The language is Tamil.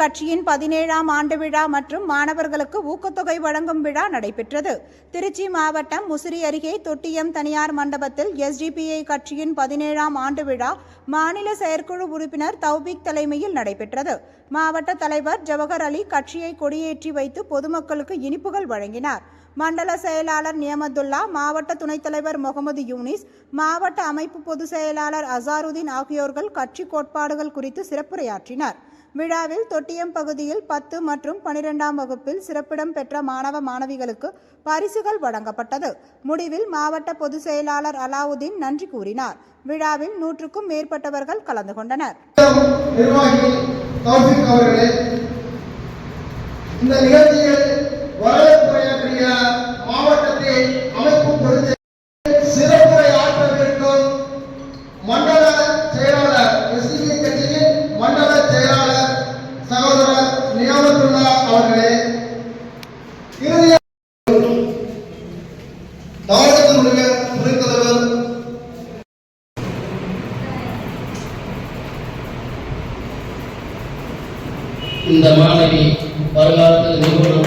கட்சியின் பதினேழாம் ஆண்டு விழா மற்றும் மாணவர்களுக்கு ஊக்கத்தொகை வழங்கும் விழா நடைபெற்றது. திருச்சி மாவட்டம் முசிறி அருகே தொட்டியம் தனியார் மண்டபத்தில் எஸ்டிபிஐ கட்சியின் பதினேழாம் ஆண்டு விழா மாநில செயற்குழு உறுப்பினர் தௌபிக் தலைமையில் நடைபெற்றது. மாவட்ட தலைவர் ஜவஹர் அலி கட்சியை கொடியேற்றி வைத்து பொதுமக்களுக்கு இனிப்புகள் வழங்கினார். மண்டல செயலாளர் நியமத்துல்லா மாவட்ட துணைத் தலைவர் முகமது யூனிஸ் மாவட்ட அமைப்பு பொதுச் செயலாளர் அசாருதீன் ஆகியோர்கள் கட்சி கோட்பாடுகள் குறித்து சிறப்புரையாற்றினர். விழாவில் தொட்டியம் பகுதியில் பத்து மற்றும் பனிரெண்டாம் வகுப்பில் சிறப்பிடம் பெற்ற மாணவ மாணவிகளுக்கு பரிசுகள் வழங்கப்பட்டது. முடிவில் மாவட்ட பொதுச் செயலாளர் அலாவுதீன் நன்றி கூறினார். விழாவில் நூற்றுக்கும் மேற்பட்டவர்கள் கலந்து கொண்டனர். நிர்வாகி அவர்களே இந்த நிகழ்ச்சியில் நியாமத்துல்லா அவர்களே இறுதியாக மாவட்டத்தினுடைய துணைத் தலைவர் இந்த மாணவி வருங்காலத்தில் நிபுணர்